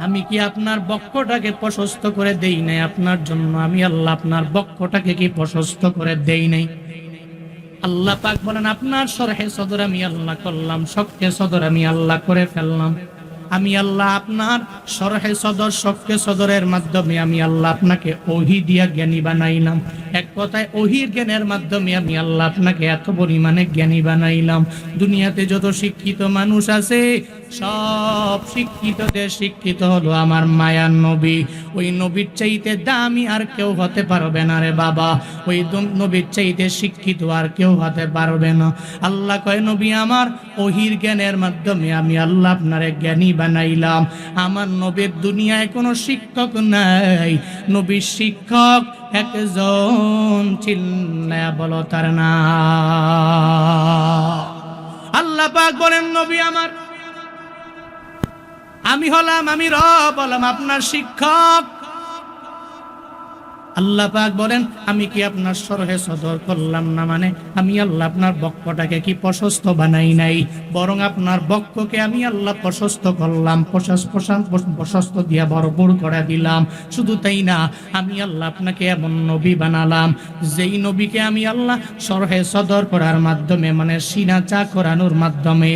আমি কি আপনার বক্ষটাকে প্রশস্ত করে দেই নাই? আপনার জন্য আমি আল্লাহ আপনার বক্ষটাকে কি প্রশস্ত করে দেই নাই? আল্লাহ পাক বলেন, আপনার সরহে সদর আমি আল্লাহ করলাম শখকে সদর আমি আল্লাহ করে ফেললাম। আমি আল্লাহ আপনার সরহে সদর শখকে সদরের মাধ্যমে আমি আল্লাহ আপনাকে ওহি দিয়া জ্ঞানী বানাইলাম। এক কথায়, ওহির জ্ঞানের মাধ্যমে আমি আল্লাহ আপনাকে এত পরিমাণে জ্ঞানী বানাইলাম। দুনিয়াতে যত শিক্ষিত মানুষ আছে, সব শিক্ষিতদের শিক্ষিত হলো আমার মায়ার নবী। ওই নবীর চাইতে দামি আর কেউ হতে পারবে না রে বাবা। ওই নবীর চাইতে শিক্ষিত আর কেউ হতে পারবে না। আল্লাহ কয়, নবী আমার, ওহির জ্ঞানের মাধ্যমে আমি আল্লাহ আপনারে জ্ঞানী বানাইলাম। আমার নবীর দুনিয়ায় কোনো শিক্ষক নাই। নবীর শিক্ষক একজন চিল্লা বলো, তার না আল্লাহ পাক বলেন, নবী আমার, আমি হলাম, আমি রব হলাম আপনার শিক্ষক। আল্লাহ পাক বলেন, আমি কি আপনার সরহে সদর করলাম না মানে? আমি আল্লাহ আপনার বক্ষটাকে কি প্রশস্ত বানাই নাই? বরং আপনার বক্ষকে আমি আল্লাহ প্রশস্ত করলাম, প্রশাস প্রশস্ত প্রশস্ত দিয়া ভরপুর করে দিলাম। শুধু তাই না, আমি আল্লাহ আপনাকে এমন নবী বানালাম, যেই নবীকে আমি আল্লাহ সরহে সদর করার মাধ্যমে মানে সিনা চা করানোর মাধ্যমে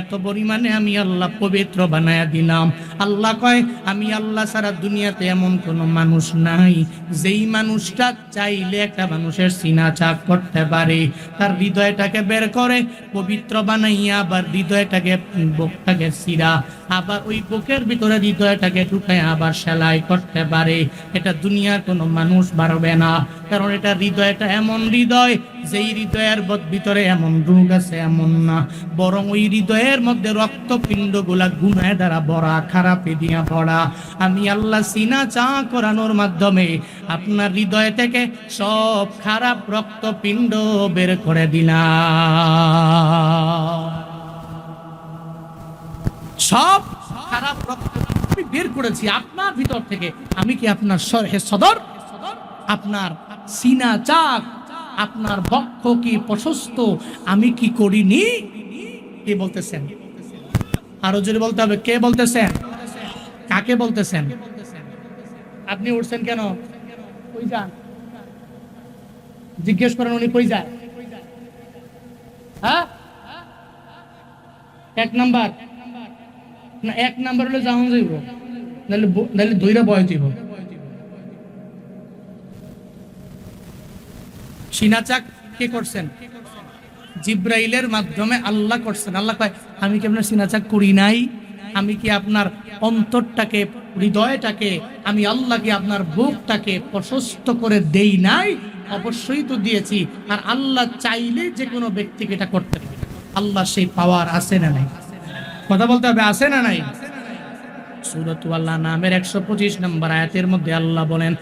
এত পরিমাণে আমি আল্লাহ পবিত্র বানায়া দিলাম। আল্লাহ কয়, আমি আল্লাহ সারা দুনিয়াতে এমন কোনো মানুষ নাই, যেই মানুষটা চাইলে একটা মানুষের সিনা চাক করতে পারে। তার হৃদয়টাকে বের করে, পবিত্র বানাইয়া আবার হৃদয়টাকে বুকটাকে সিরা আবার ওই বুকের ভিতরে হৃদয়টাকে ঢুকায় আবার সেলাই করতে পারে। এটা দুনিয়ার কোনো মানুষ পারবে না, কারণ এটা হৃদয়টা এমন হৃদয়, যেই হৃদয়ের ভিতরে এমন রোগ আছে, এমন না। বরং ওই হৃদয়ের মধ্যে রক্তপিণ্ডগুলা গুনায় দ্বারা ভরা, খারাপে দিয়া ভরা। আমি আল্লাহ সিনা চা করানোর মাধ্যমে আপনার হৃদয় থেকে সব খারাপ রক্তপিণ্ড বের করে দিলাম। সব খারাপ রক্ত আমি বের করেছি আপনার ভিতর থেকে। আমি কি আপনার সরহে সদর? আপনার সিনা চাক? আপনার বক্ষ কি প্রশস্ত? আমি কি করিনি? কে বলতেছেন? আরও জোরে বলতে হবে, কে বলতেছেন? কাকে বলতেছেন? আপনি উঠছেন কেন? কই যান? জিজ্ঞেস করেন উনি কই যায়? হ্যাঁ? এক নাম্বার। না, এক নাম্বার হলে যাওয়া যাইব। নাহলে নাহলে দইরা বয় যাইব কে করছেন? জিব্রাইলের মাধ্যমে আল্লাহ করছেন। আল্লাহ কয়, আমি কি আপনার সিনাচাক করি নাই? আমি কি আপনার অন্তরটাকে, হৃদয়টাকে, আমি আল্লাহকে আপনার বুকটাকে প্রশস্ত করে দেই নাই? অবশ্যই তো দিয়েছি। আর আল্লাহ চাইলে যে কোনো ব্যক্তিকে এটা করতে পারে। আল্লাহ সেই পাওয়ার আছে না নাই? কথা বলতে হবে, আছে না নাই? সুরত নামের একশো পঁচিশ নম্বর আয়াতের মধ্যে আল্লাহ বলেন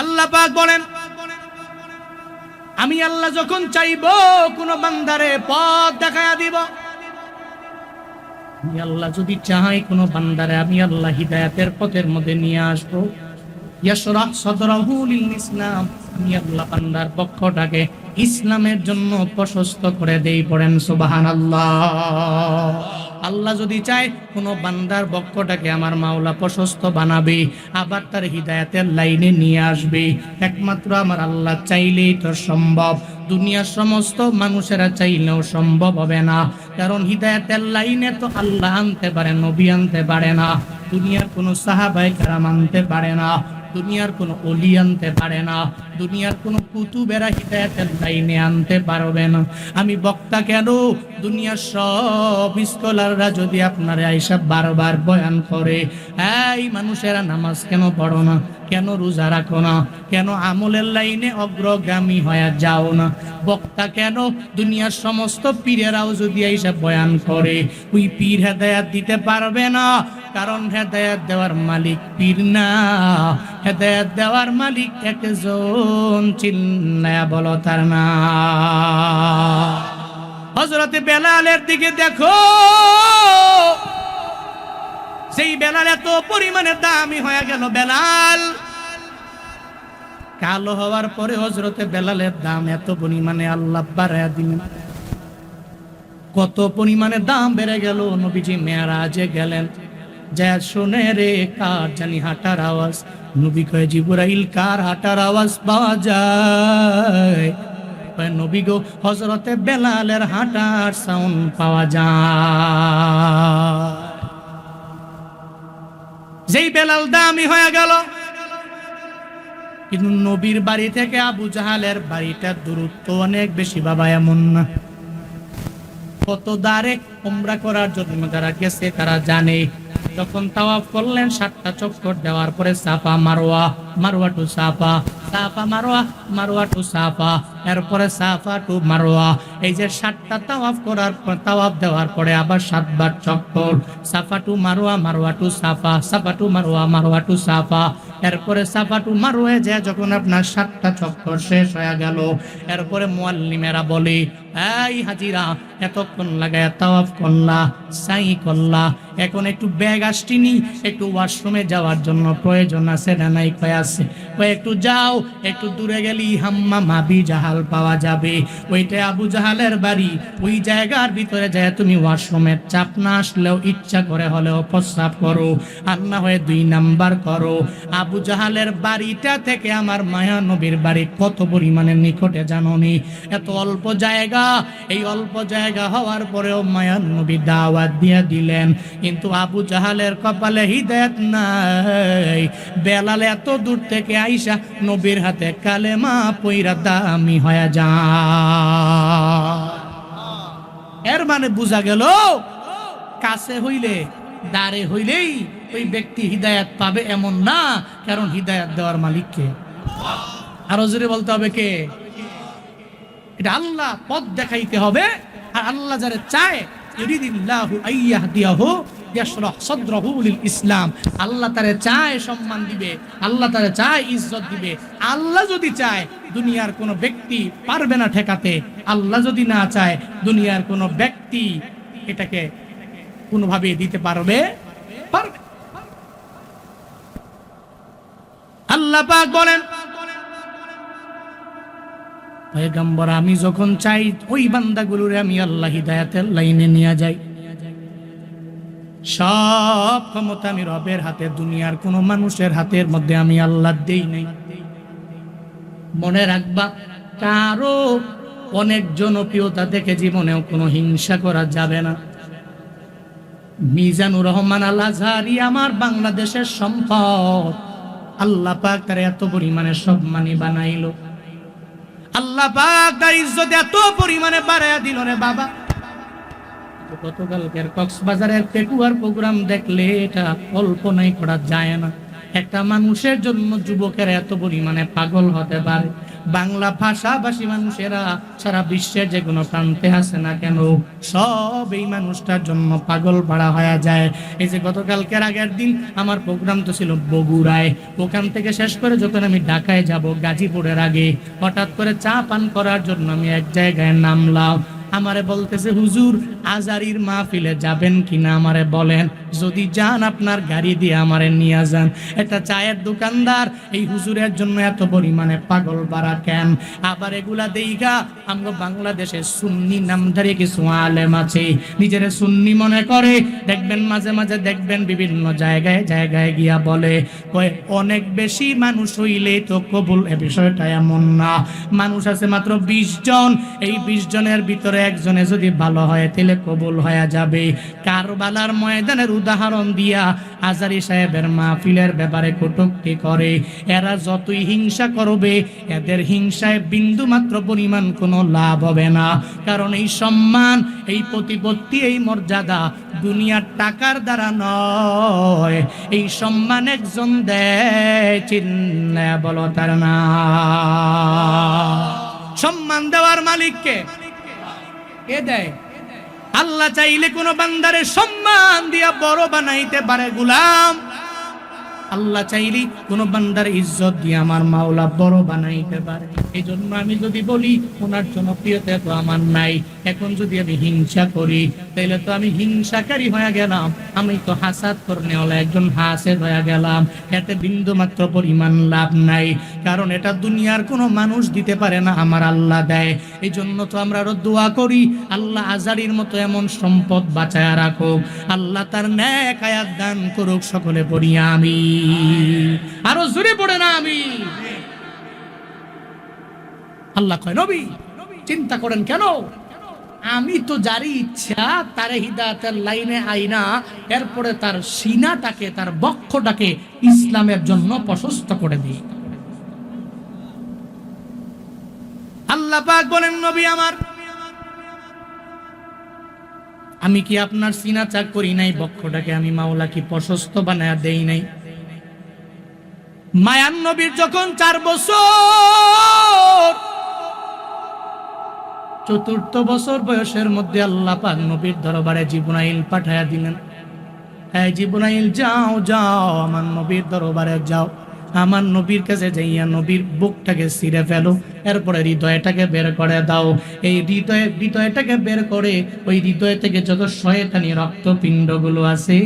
আল্লাহ পাক বলেন, আমি আল্লাহ যখন চাইব, কোন বান্দারে পথ দেখায় দিব। আল্লাহ যদি কোনো বান্দারে, আমি আল্লাহ হিদায়াতের পথের মধ্যে নিয়ে আসব। ইসলামের জন্য প্রশস্ত করে দেই পড়েন, সুবহানাল্লাহ। আল্লাহ আল্লাহ যদি চায় কোনো বান্দার বক্ষটাকে আমার মাওলা প্রশস্ত বানাবে, আবার তার হিদায়াতের লাইনে নিয়ে আসবে। একমাত্র আমার আল্লাহ চাইলেই তো সম্ভব। দুনিয়ার সমস্ত মানুষেরা চাইলেও সম্ভব হবে না। কারণ হৃদায়তের লাইনে তো আল্লাহ আনতে পারে, নবী আনতে পারে না। দুনিয়ার কোনো সাহাবাই কারাম আনতে পারে না। দুনিয়ার কোনো অলি আনতে পারে না। দুনিয়ার কোনো কুতুবেরা হিদায়াতের লাইনে আনতে পারবে না। আমি বক্তা কেন? দুনিয়ার সব স্কলাররা যদি আপনারা এইসব বারবার বয়ান করে, এই মানুষেরা নামাজ কেন পড়ো না? কেন রোজা রাখো না? কেন আমলের লাইনে অগ্রগামী হয়ে যাও না? বক্তা কেন? দুনিয়ার সমস্ত পীরেরাও যদি এইসব বয়ান করে, ওই পীর হেদায়াত দিতে পারবে না। কারণ হেদায়াত দেওয়ার মালিক পীর না। হেদায়াত দেওয়ার মালিক একজন। চিল্লায়া বলো তার না। হজরতে বেলালের দিকে দেখো, সেই বেলাল এত পরিমাণে দামি হয়ে গেল বেলাল। কালো হওয়ার পরে হজরতে বেলালের দাম এত পরিমাণে আল্লাহ বাড়াইয়া দিলেন। কত পরিমাণে দাম বেড়ে গেল, নবীজি মেয়ারাজে গেলেন। যা শুনে রে, কার জানি হাঁটার আওয়াজ? নবী কয়ে, জিবরাইল, কার হাঁটার আওয়াজ পাওয়া যায়? নবী গো হজরতে বেলালের হাঁটার সাউন্ড পাওয়া যায়। যেই বেলাল দামি হয়ে গেল, কিন্তু নবীর বাড়ি থেকে আবু জাহালের বাড়িটার দূরত্ব অনেক বেশি, বাবা, এমন না। কত দ্বারে উমরা করার জন্য যারা গেছে, তারা জানে যখন তাওয়াফ করলেন, সাতটা চক্কর দেওয়ার পরে Safa Marwa Marwa to Safa Safa Marwa Marwa to Safa, এরপরে সাফা টু মারোয়া। এই যে সাতটা তাওয়াফ করার পর, তাওয়াফ দেওয়ার পরে আবার সাতবার চক্কর, Safa to Marwa Marwa to Safa Safa to Marwa Marwa to Safa. এরপরে সাফা টু মারোয়া যায় যখন আপনার সাতটা চক্কর শেষ হয়ে গেল, এরপরে মোয়াল্লিমেরা বলে এই হাজিরা, এতক্ষণ লাগায় তাওয়াফ করলা সাই করলা এখন একটু ব্যাগ আসটিনি, একটু ওয়াশরুমে যাওয়ার জন্য প্রয়োজন আছে না নাই কয় আছে? কয়, একটু যাও, একটু দূরে গেলি হাম্মা মাবি জাহাল পাওয়া যাবে। ওইটা আবু জাহালের বাড়ি, ওই জায়গার ভিতরে যায় তুমি ওয়াশরুমের চাপ না আসলেও ইচ্ছা করে হলেও প্রস্রাব করো, আর না হয়ে দুই নাম্বার করো। আবু জাহালের বাড়িটা থেকে আমার মায়া নবীর বাড়ি কত পরিমাণের নিকটে জাননি? এত অল্প জায়গা এই অল্প জায়গা হওয়ার পরেও মায়ার নবী দাওয়াত দিয়ে দিলেন। কিন্তু আবু জাহালের কপালে হিদায়ত নাই। বেলাল এত দূর থেকে আইসা নবীর হাতে কালেমা পইরা দামি হয়ে যা এর মানে বোঝা গেল, কাছে হইলে দাঁড়ে হইলেই ওই ব্যক্তি হিদায়াত পাবে এমন না, কারণ হিদায়াত দেওয়ার মালিককে আরও জোরে বলতে হবে কে? এটা আল্লাহ পথ দেখাইতে হবে। আর আল্লাহ যারা চায় ইসলাম। আল্লাহ তারে চায় সম্মান দিবে, আল্লাহ তারে চায় ইজ্জত দিবে। আল্লাহ যদি চায়, দুনিয়ার কোনো ব্যক্তি পারবে না ঠেকাতে। আল্লাহ যদি না চায়, দুনিয়ার কোনো ব্যক্তি এটাকে কোনোভাবে দিতে পারবে পারবে আল্লাহ বলেন পয়গম্বর, আমি যখন চাই ওই বান্দাগুলোরে আমি আল্লাহ হিদায়াতের লাইনে নিয়ে যাই। সব ক্ষমতা আমি রবের হাতে, দুনিয়ার কোন মানুষের হাতের মধ্যে আমি আল্লাহ দেই নাই। মনে রাখবা, কারও অনেক জনপ্রিয়তা দেখে জীবনেও কোনো হিংসা করা যাবে না। মিজানুর রহমান আল আজহারি আমার বাংলাদেশের সম্পদ, আল্লাহ পাক তার এত পরিমাণে সম্মানী বানাইলো। আল্লাহ পাক তার ইজ্জত এত পরিমাণে বাড়াইয়া দিল রে বাবা। গতকালকের কক্সবাজারের পেটুয়ার প্রোগ্রাম দেখলে এটা কল্পনাই করা যায় না। একটা মানুষের জন্য যুবকের এত পরিমাণে পাগল হতে পারে। বাংলা ভাষাভাষী মানুষেরা সারা বিশ্বের যে কোনো প্রান্তে আছে না কেন, সব এই মানুষটার জন্য পাগল ভাড়া হয়ে যায়। এই যে গতকালকের আগের দিন আমার প্রোগ্রাম তো ছিল বগুড়ায়। ওখান থেকে শেষ করে যখন আমি ঢাকায় যাব গাজীপুরের আগে, হঠাৎ করে চা পান করার জন্য আমি এক জায়গায় নামলাম। আমারে বলতেছে, হুজুর, আজারির মাহফিলে যাবেন কিনা? আমারে বলেন, যদি যান আপনার গাড়ি দিয়ে আমারে নিয়ে যান। এটা চায়ের দোকানদার, এই হুজুরের জন্য এত পরিমাণে পাগল বাড়া কেন? আবার এগুলা দেইগা আমরা বাংলাদেশে সুন্নি নামধারী কিছু আলেম আছে। নিজের সুন্নি মনে করে। দেখবেন মাঝে মাঝে দেখবেন বিভিন্ন জায়গায় জায়গায় গিয়া বলে কয়, অনেক বেশি মানুষ হইলে তো কবুল এ বিষয়টা এমন না। মানুষ আছে মাত্র বিশ জন। এই বিশ জনের ভিতরে একজনে যদি ভালো হয়, তাহলে কবুল হয়ে যাবে। কারবালার ময়দানের উদাহরণ দিয়া আজারি সাহেবের মাহফিলের ব্যাপারে কটুক্তি করে। এরা যতই হিংসা করবে, এদের হিংসায় বিন্দু মাত্র পরিমাণ কোনো লাভ হবে না। কারণ এই সম্মান, এই প্রতিপত্তি, এই মর্যাদা দুনিয়ার টাকার দ্বারা নয়। এই সম্মান একজন দেয় চিন্তা বলো তার না। সম্মান দেওয়ার মালিককে এ দেয়? আল্লাহ চাইলে কোন বান্দারে সম্মান দিয়া বড় বানাইতে পারে গুলাম। আল্লাহ চাইলি কোন বান্দার ইজ্জত দিয়ে আমার মাওলা বড় বানাইতে পারে। এই জন্য আমি যদি বলি, ওনার জনপ্রিয়তা তো আমার নাই। এখন যদি আমি হিংসা করি তাহলে তো আমি হিংসাকারী হয়ে গেলাম। আমি তো হাসাত করনে হলে একজন হাসে হয়ে গেলাম। এতে বিন্দু মাত্র পরিমাণ লাভ নাই। কারণ এটা দুনিয়ার কোনো মানুষ দিতে পারে না, আমার আল্লাহ দেয়। এই জন্য তো আমরা আরও দোয়া করি, আল্লাহ আজারির মতো এমন সম্পদ বাঁচায় রাখুক। আল্লাহ তার ন্যায় আয়াত দান করুক সকলে পড়ি আমি আরও জোরে পড়ে না আমি আল্লাহ কয়, নবী, চিন্তা করেন কেন? আমি তো যারই ইচ্ছা, তারে হিদায়তের লাইনে আইনা, এরপরে তার সিনাটাকে তার বক্ষটাকে ইসলামের জন্য প্রশস্ত করে দিই। আল্লাহ পাক বলেন, নবী আমার, আমি কি আপনার সিনা চাক করি নাই? বক্ষটাকে আমি মাওলা কি প্রশস্ত বানায় দেই নাই? মায়ান নবীর যখন চার বছর, চতুর্থ বছর বয়সের মধ্যে আল্লাহ পাক নবীর দরবারে জীবনাইল পাঠায়া দিলেন। হ্যাঁ জীবনাইল যাও যাও, আমার নবীর দরবারে যাও। আমার নবীর কাছে যাইয়া নবীর বুকটাকে ছিঁড়ে ফেলো, এরপরে হৃদয়টাকে বের করে দাও। এই হৃদয়, হৃদয়টাকে বের করে ওই হৃদয় থেকে যত শয়তানি রক্তপিণ্ডগুলো আছে,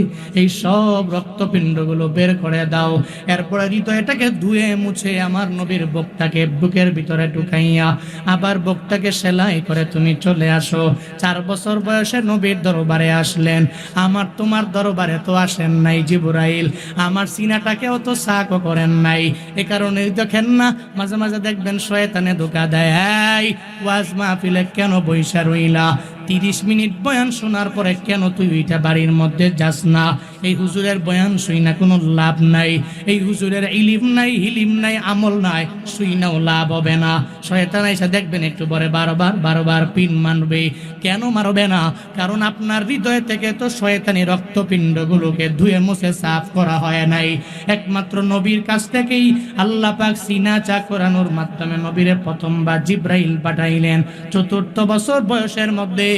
এই সব রক্তপিণ্ডগুলো বের করে দাও। এরপরে হৃদয়টাকে ধুয়ে মুছে আমার নবীর বুকটাকে বুকের ভিতরে ঢুকাইয়া আবার বুকটাকে সেলাই করে তুমি চলে আসো। চার বছর বয়সে নবীর দরবারে আসলেন। আমার তোমার দরবারে তো আসেন নাই জিবুরাইল। আমার সিনাটাকেও তো সাকও করেন নাই। এ কারণে দেখেন না মাঝে মাঝে দেখবেন শয়তানে ধোকা দেয়। ওয়াজ মাহফিলে কেন বৈশা রইলা? তিরিশ মিনিট বয়ান শোনার পরে কেন তুই ওইটা বাড়ির মধ্যে যাস না? এই হুজুরের বয়ান শুই না, কোনো লাভ নাই। এই হুজুরের ইলিম নাই, হিলিম নাই, আমল নাই শুই নাও লাভ হবে না। শয়তান এসে দেখবেন একটু পরে বারবার বারবার পিন মানবে কেন মারবে না? কারণ আপনার হৃদয় থেকে তো শয়তানি রক্তপিণ্ডগুলোকে ধুয়ে মুছে সাফ করা হয় নাই। একমাত্র নবীর কাছ থেকেই আল্লাহ পাক সিনা চা করানোর মাধ্যমে নবীরে প্রথমবার জিব্রাইল পাঠাইলেন। চতুর্থ বছর বয়সের মধ্যে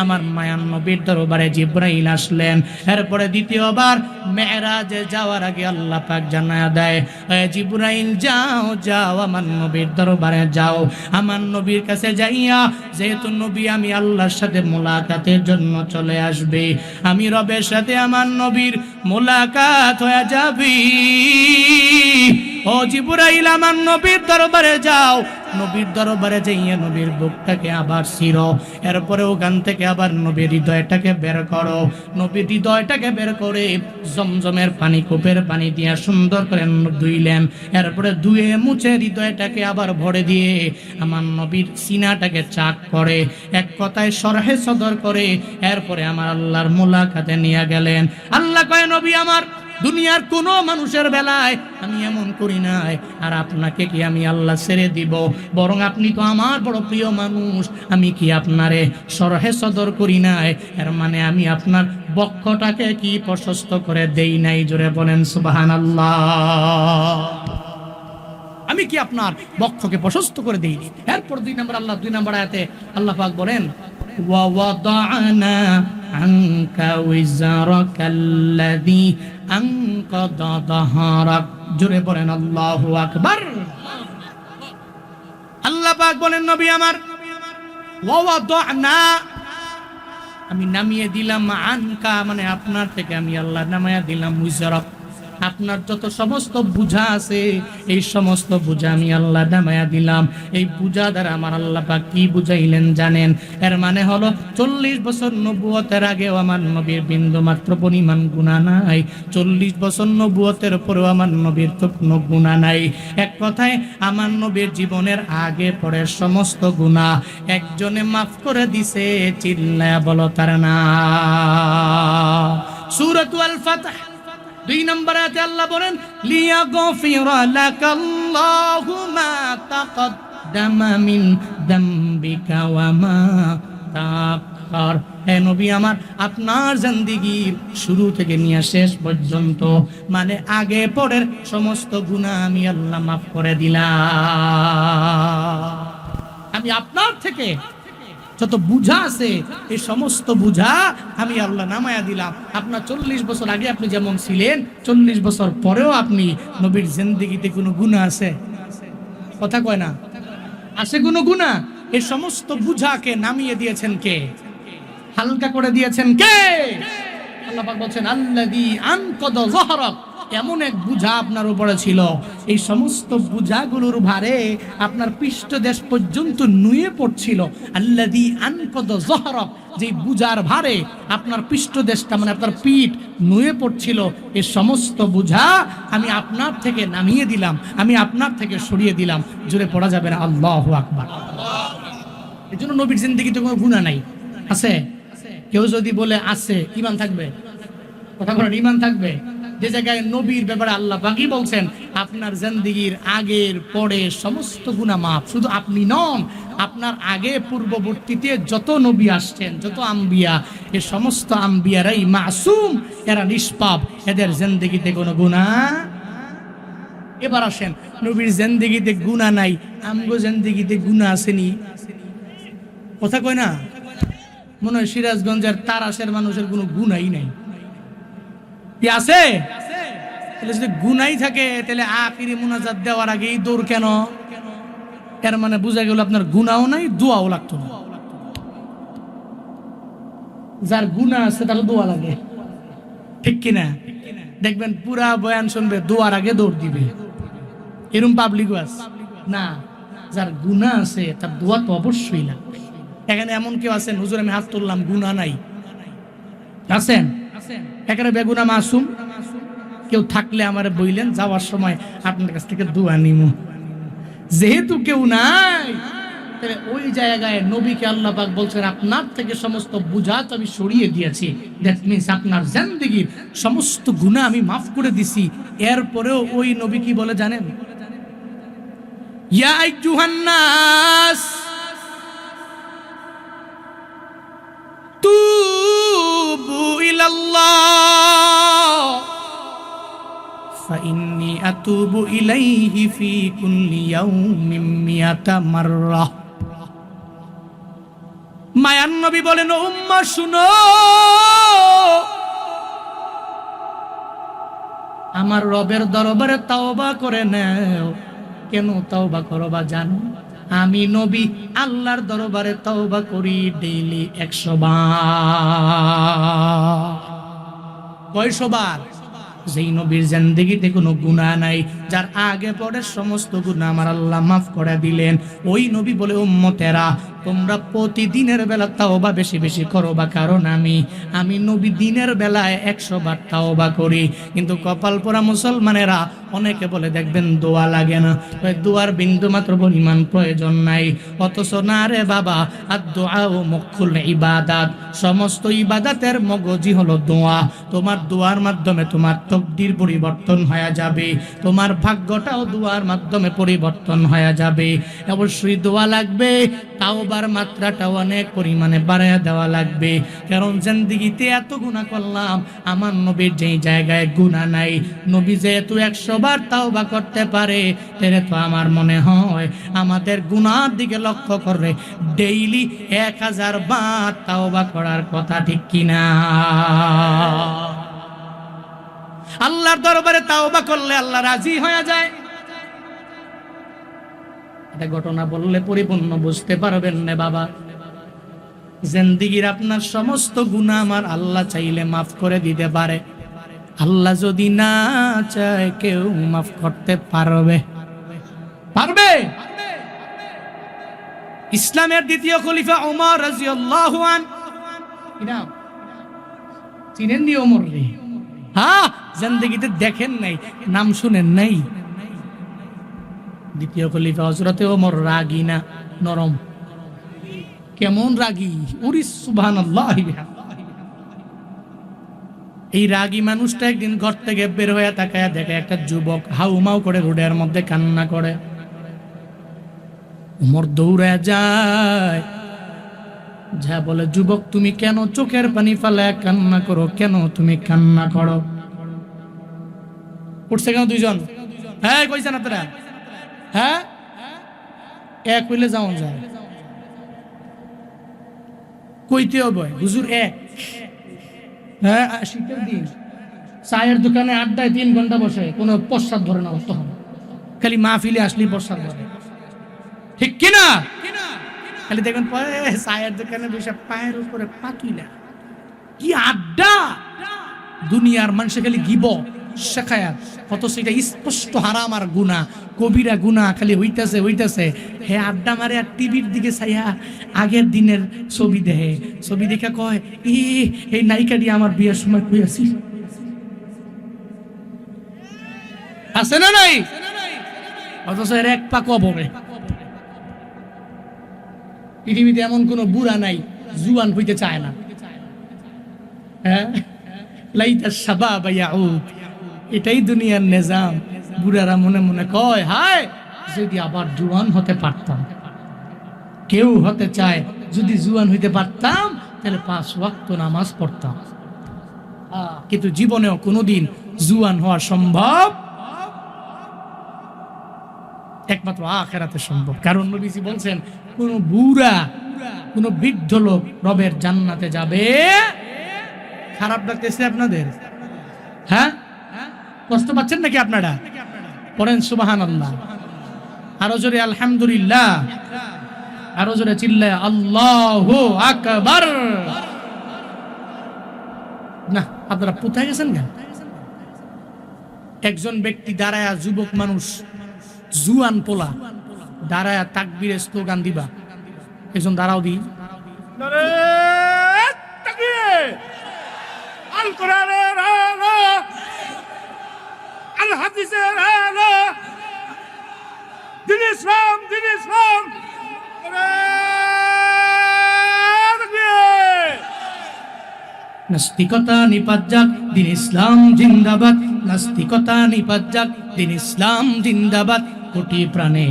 আমার মায়ান নবীর দরবারে জিব্রাইল আসলেন। এরপরে দ্বিতীয়বার মেয়েরাজে যাওয়ার আগে আল্লাহ পাক জানায়া দেয় জিব্রাইল, যাও যাও আমার নবীর দরবারে যাও। আমার নবীর কাছে যাইয়া যেহেতু নবী, আমি আল্লাহর সাথে মোলাকাতের জন্য চলে আসবে। আমি রবের সাথে আমার নবীর মোলাকাত হয়ে যাবি। ও জিবুরাইল, আমার নবীর দরবারে যাও। নবীর দরবারে যাইয়া নবীর বুকটাকে আবার ছিড়ো। এরপরে ওখান থেকে আবার নবীর হৃদয়টাকে বের করো। নবীর হৃদয়টাকে বের করে জমজমের পানি, কূপের পানি দিয়ে সুন্দর করে ধুইলেন। এরপরে ধুয়ে মুছে হৃদয়টাকে আবার ভরে দিয়ে আমার নবীর সিনাটাকে চাক করে, এক কথায় সরহে সদর করে, এরপরে আমার আল্লাহর মোলাকাতে নিয়ে গেলেন। আল্লাহ কয়, নবী আমার দুনিয়ার কোনো মানুষের বেলায় আমি এমন করি নাই। আর আপনাকে কি আমি আল্লাহ ছেড়ে দিব? বরং আপনি তো আমার বড় প্রিয় মানুষ। আমি কি আপনারে সরহে সদর করি নাই? এর মানে আমি আপনার বক্ষটাকে কি প্রশস্ত করে দেই নাই? জোরে বলেন সুবাহান আমি কি আপনার বক্ষকে প্রশস্ত করে দিইনি? এরপর দুই নম্বর, আল্লাহ দুই নম্বর আয়াতে আল্লাহ পাক বলেন ووضعنا عنك وزرك الذي أنقض ظهرك জোরে বলেন আল্লাহু আকবার আল্লাহ পাক বলেন নবী আমার ওয়াওয়াদানা আমি নামিয়ে দিলাম আনকা মানে আপনার থেকে আমি আল্লাহ নামায়া দিলাম উইজারক আপনার যত সমস্ত বুঝা আছে, এই সমস্ত বুঝা আমি আল্লাহ দামায়া দিলাম। এই বুঝা দ্বারা আমার আল্লাহ পাক কি বুঝাইলেন জানেন? এর মানে হলো, চল্লিশ বছর নবুয়তের আগেও আমার নবীর বিন্দু মাত্র পরিমাণ গুণা নাই। চল্লিশ বছর নবুয়তের পরেও আমার নবীর তো কোনো গুণা নাই। এক কথায়, আমার নবীর জীবনের আগে পরে সমস্ত গুণা একজনে মাফ করে দিছে, চিল্লায় বলো তার না। সুরতু আল ফাতহ দুই নম্বর আয়াতে আল্লাহ বলেন, লিয়াগফিরা লাকাল্লাহু মা তাকদ্দামা মিন দামবিকা ওয়া মা তাআখার। হে নবী আমার, আপনার জিন্দেগির শুরু থেকে নিয়ে শেষ পর্যন্ত মানে আগে পরের সমস্ত গুনাহ আমি আল্লাহ মাফ করে দিলাম। আমি আপনার থেকে যত বুঝা আছে, এই সমস্ত বুঝা আমি আল্লাহ নামায়া দিলাম। আপনার চল্লিশ বছর আগে আপনি যেমন ছিলেন, চল্লিশ বছর পরেও আপনি নবীর জিন্দিগিতে কোনো গুণা আছে? কথা কয় না? আছে কোনো গুণা এই সমস্ত বুঝাকে নামিয়ে দিয়েছেন কে? হালকা করে দিয়েছেন কে? আল্লাহ বলছেন, আল্লাযী আনকাদা যাহরাক। এমন এক বুঝা আপনার উপরে ছিল। এই সমস্ত বুঝাগুলোর ভারে আপনার পৃষ্ঠদেশ পর্যন্ত নুয়ে পড়ছিল। আল্লাযী আনকাদা যাহরাক যে বুঝার ভারে আপনার পৃষ্ঠদেশটা মানে আপনার পিঠ নুয়ে পড়ছিল। এই সমস্ত বুঝা আমি আপনার থেকে নামিয়ে দিলাম, আমি আপনার থেকে সরিয়ে দিলাম। জোরে পড়া যাবে না, আল্লাহু আকবার। এই জন্য নবীর জিন্দিগিতে কোনো গুণা নাই। আছে? কেউ যদি বলে, আছে ইমান থাকবে? কথা বলেন ইমান থাকবে? যে জায়গায় নবীর ব্যাপারে আল্লাহ বাকি বলছেন, আপনার জিন্দিগির আগের পরে সমস্ত গুণা মাপ শুধু আপনি নন, আপনার আগে পূর্ববর্তীতে যত নবী আসছেন, যত আম্বিয়া, এ সমস্ত আম্বিয়ারাই মাসুম, এরা নিষ্পাপ, এদের জিন্দিগিতে কোনো গুণা এবার আসেন, নবীর জিন্দিগিতে গুণা নাই, আমগো জিন্দিগিতে গুণা আসেনি। কথা কয় না? মনে হয় সিরাজগঞ্জের তার তারাশের মানুষের কোনো গুণাই নাই। কি আছে? তাহলে যদি গুনাই থাকে, তাহলে আখিরি মুনাজাত দেওয়ার আগেই দৌড় কেন? এর মানে বোঝা গেল আপনার গুনাও নাই, দোয়াও লাগতো না। যার গুণা আছে তার দোয়া লাগে। ঠিক কিনা? দেখবেন পুরা বয়ান শুনবে, দোয়ার আগে দৌড় দিবে। এরম পাবলিক আছে। না, যার গুণা আছে, তার দোয়া তো অবশ্যই লাগবে। এখানে এমন কেউ আছেন, হুজুর আমি হাত তুললাম গুণা নাই। আছেন? এখানে বেগুনা মাসুম। কেউ থাকলে আমার বইলেন, যাওয়ার সময় আপনার কাছ থেকে দোয়া নিমু। যেহেতু কেউ নাই, তাহলে ওই জায়গায় নবীকে আল্লাহ বলছেন, আপনার থেকে সমস্ত বুঝা তো আমি সরিয়ে দিয়েছি। দ্যাট মিনস আপনার জিন্দেগির সমস্ত গুণা আমি মাফ করে দিছি। এরপরেও ওই নবী কি বলে জানেন? ইয়া আইয়ুহান্নাস তুবু ইলাল্লাহ فإني أتوب إليه في كل يوم مئة مرة মায়ান নবী বলেন উম্মা শুনো আমার রবের দরবারে তাওবা করে নেও কেন তাওবা করবা জানো আমি নবী আল্লাহর দরবারে তাওবা করি ডেইলি একশো বার কয়শো বার যেই নবীর জিন্দেগিতে কোনো গুনাহ নাই, যার আগে পরের সমস্ত গুনাহ আমার আল্লাহ মাফ করে দিলেন। ওই নবী বলে, উম্মতেরা তোমরা প্রতিদিনের বেলা তাওবা বেশি বেশি করো বা কারণ আমি আমি নবী দিনের বেলায় একশো বার তাওবা করি। কিন্তু কপাল পোড়া মুসলমানেরা অনেকে বলে, দেখবেন দোয়া লাগে না। দোয়ার বিন্দু মাত্র পরিমাণ প্রয়োজন নাই। অথচ না রে বাবা আর দোয়া ও মুখুল ইবাদাত, সমস্ত ইবাদাতের মগজি হলো দোয়া। তোমার দোয়ার মাধ্যমে তোমার তকদির পরিবর্তন হয়ে যাবে। তোমার ভাগ্যটাও দোয়ার মাধ্যমে পরিবর্তন হয়ে যাবে। অবশ্যই দোয়া লাগবে তাওবার মাত্রাটা অনেক পরিমাণে বাড়ায় দেওয়া লাগবে। কারণ জিন্দিগিতে এত গুণা করলাম, আমার নবীর যেই জায়গায় গুণা নাই, নবী যেহেতু একশো বার তাওবা করতে পারে তেরে তো আমার মনে হয় আমাদের গুনার দিকে লক্ষ্য করে ডেইলি এক হাজার বার তাওবা করার কথা ঠিক কিনা। আল্লাহর দরবারে তাওবা করলে আল্লাহ রাজি হয়ে যায়। এটা ঘটনা বললে পরিপূর্ণ বুঝতে পারবেন না বাবা। জিন্দিগির আপনার সমস্ত গুণা আমার আল্লাহ চাইলে মাফ করে দিতে পারে। আল্লাহ যদি না চায় কেউ মাফ করতে পারবে। পারবে? ইসলামের দ্বিতীয় খলিফা ওমর রাজিয়াল্লাহু আন চিনেন ওমর রে? হ্যাঁ জিন্দেগিতে দেখেন নাই, নাম শুনেন নাই। দ্বিতীয় খলিফা হজরতে ওমর, রাগী না, নরম। কেমন রাগী? উরি সুবহানাল্লাহ এই রাগী মানুষটা একদিন ঘর থেকে বের হয়ে তাকায় দেখে একটা যুবক হাউমাউ করে রোডের মধ্যে কান্না করে। উমর দৌড়ে যায়। যা বলে, যুবক, তুমি কেন চোখের পানি ফালায় কান্না করো? কেন তুমি কান্না করো? উঠছে কেন দুইজন? হ্যাঁ কইছেন আপনারা। হ্যাঁ? এক হইলে যাওয়া যায়। কইতেও বয় হুজুর এক। হ্যাঁ শীতের দিন। চায়ের দোকানে আড্ডায় তিন ঘণ্টা বসে, কোনো প্রস্তাব ধরে না তখন খালি মাহফিলে আসলেই প্রস্তাব ধরে। ঠিক কিনা খালি দেখবেন পরে চায়ের দোকানে বসে পায়ের উপরে পাতুইলা কি আড্ডা! দুনিয়ার মানুষে খালি গিব শেখায়, কত সেটা স্পষ্ট হারাম আর গুণা কবিরা গুণা খালি হইতাছে হইতাছে। হে আড্ডা মারে আর টিভির দিকে চাইয়া আগের দিনের ছবি দেহে ছবি দেখে কয় ই এই নায়িকাটি আমার বিয়ের সময় কই আছিল? আছে না নাই? অথচ এর এক পা কবরে পৃথিবীতে এমন কোন বুড়া নাই, জুয়ান হইতে চায় না। হ্যাঁ? লাইতা সাবাব ইয়াউদ। এটাই দুনিয়ার নিজাম। বুড়ারা মনে মনে কয়, হায়, যদি আবার জুয়ান হতে পারতাম, কেউ হতে চায়, যদি জুয়ান হইতে পারতাম, তাহলে পাঁচ ওয়াক্ত নামাজ পড়তাম। কিন্তু জীবনেও কোনোদিন জুয়ান হওয়া সম্ভব একমাত্র আখেরাতে সম্ভব। কারণ নবীজি বলছেন, কোন বুড়া, কোন বৃদ্ধ লোক রবের জান্নাতে যাবে। খারাপ লাগতেছে আপনাদের? হ্যাঁ? কষ্ট পাচ্ছেন নাকি আপনারা? পড়েন সুবাহান আল্লাহ আরও জোরে আলহামদুলিল্লাহ। আরও জোরে চিল্লায়, আল্লাহ আকবার। না, আপনারা কোথায় গেছেন কেন একজন ব্যক্তি দাঁড়ায়া, যুবক মানুষ, জুয়ান পোলা, দাঁড়ায়া তাকবীরের স্লোগান দিবা। একজন দাঁড়াও দি। নাস্তিকতা নিপাত যাক, দিন ইসলাম জিন্দাবাদ। নাস্তিকতা নিপাত যাক, দিন ইসলাম জিন্দাবাদ। কোটি প্রাণে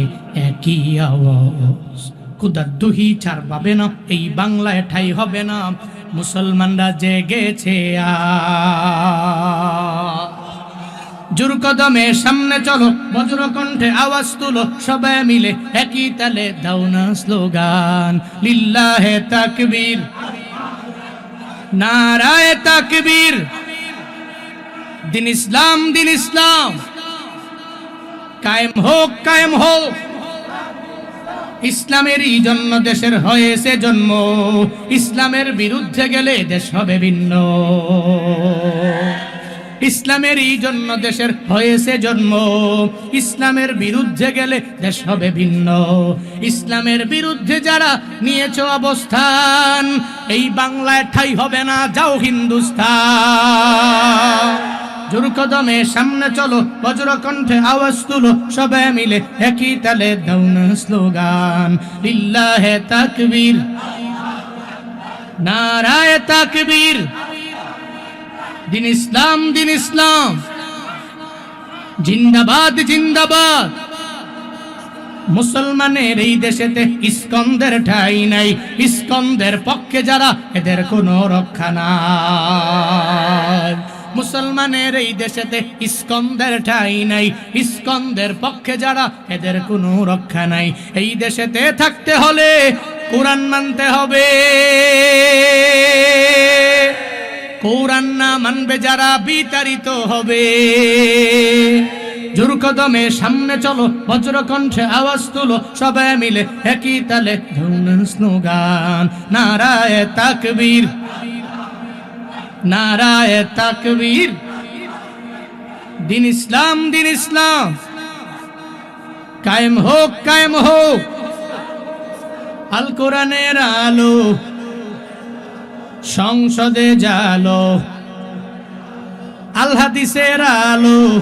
একই আওয়াজ। খুদার দুহি ছাড় পাবে না, এই বাংলায় ঠাই হবে না। মুসলমানরা জেগেছে। জোর কদমে সামনে চলো, বজ্র কণ্ঠে আওয়াজ তুলো, সবাই মিলে একই তালে দাও না স্লোগান। লিল্লাহে তাকবীর। নারায় তাকবীর। দিন ইসলাম দিন ইসলাম। কায়েম হোক কায়েম হোক ইসলামের এই জন্য দেশের হয়েছে জন্ম। ইসলামের বিরুদ্ধে গেলে দেশ হবে ভিন্ন। ইসলামেরই জন্য দেশের হয়েছে জন্ম। ইসলামের বিরুদ্ধে গেলে দেশ হবে ভিন্ন। ইসলামের বিরুদ্ধে যারা নিয়েছ অবস্থান, এই বাংলায় ঠাই হবে না, যাও হিন্দুস্তান। জোর সামনে চলো বজ্র কণ্ঠে আওয়াজ তুলো সবাই মিলে একই তালে দাউন স্লোগান। লিল্লাহে তাকবীর, নারায় তাকবীর দিন ইসলাম দিন ইসলাম। জিন্দাবাদ জিন্দাবাদ। মুসলমানের এই দেশেতে ইস্কন্দের ঠাই নাই। ইস্কন্দের পক্ষে যারা, এদের কোনো রক্ষা নাই। মুসলমানের এই দেশেতে ইস্কন্দের ঠাই নাই। ইস্কন্দের পক্ষে যারা, এদের কোনো রক্ষা নাই। এই দেশেতে থাকতে হলে, কোরআন মানতে হবে। কোরআন না মানবে যারা বিতাড়িত হবে। জোর কদমে সামনে চলো বজ্র কণ্ঠে আওয়াজ তুলো, সবাই মিলে একই তালে ধুন নারায় তাকবীর নারায় তাকবীর। দিন ইসলাম দিন ইসলাম। কায়েম হোক কায়েম হোক। আল কোরআনের আলো। সংসদে জালো আল হাদিসের আলো,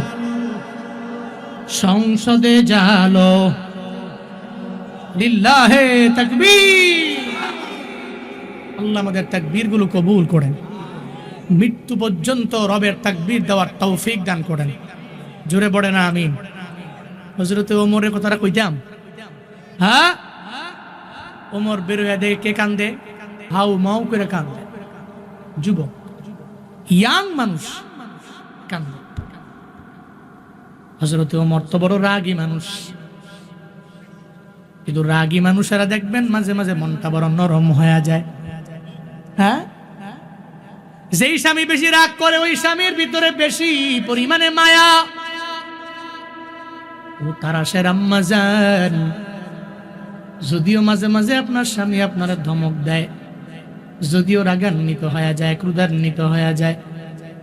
সংসদে জালো, লিল্লাহে তাকবীর। আল্লাহ আমাদের তাকবীরগুলো কবুল করেন। মৃত্যু পর্যন্ত রবের তাকবীর দেওয়ার তৌফিক দান করেন। জোরে পড়ে না, আমিন। হজরতে ওমরের কথাটা কইতাম? হ্যাঁ? ওমর বেরোয়া দেখে কে কান্দে? হাউ মাউ করে কান্দে। যুবক। ইয়াং মানুষ কান্দে। হজরতে ওমর তো বড় রাগী মানুষ। কিন্তু রাগী মানুষেরা দেখবেন মাঝে মাঝে মনটা বড় নরম হয়ে যায়। হ্যাঁ? যেই স্বামী বেশি রাগ করে, ওই স্বামীর ভিতরে বেশি পরিমাণে মায়া। ও তারা সের আম্মা যান। যদিও মাঝে মাঝে আপনার স্বামী আপনার ধমক দেয়। যদিও রাগান্বিত হয়ে যায়, ক্রুধান্বিত হয়ে যায়।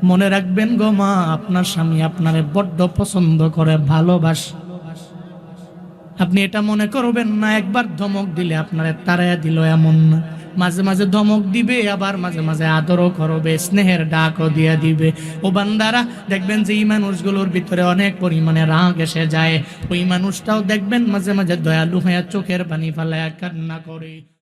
মনে রাখবেন গো মা, আপনার স্বামী আপনারে বড্ড পছন্দ করে, ভালোবাস। আপনি এটা মনে করবেন না, একবার ধমক দিলে আপনারে তারাইয়া দিল এমন না। মাঝে মাঝে ধমক দিবে, আবার মাঝে মাঝে আদরও করবে, স্নেহের ডাকও দিয়ে দিবে। ও বান্দারা, দেখবেন যে এই মানুষগুলোর ভিতরে অনেক পরিমাণে রাগ এসে যায়। ওই মানুষটাও দেখবেন মাঝে মাঝে দয়ালু হয়ে চোখের পানি ফেলায় কান্না করে।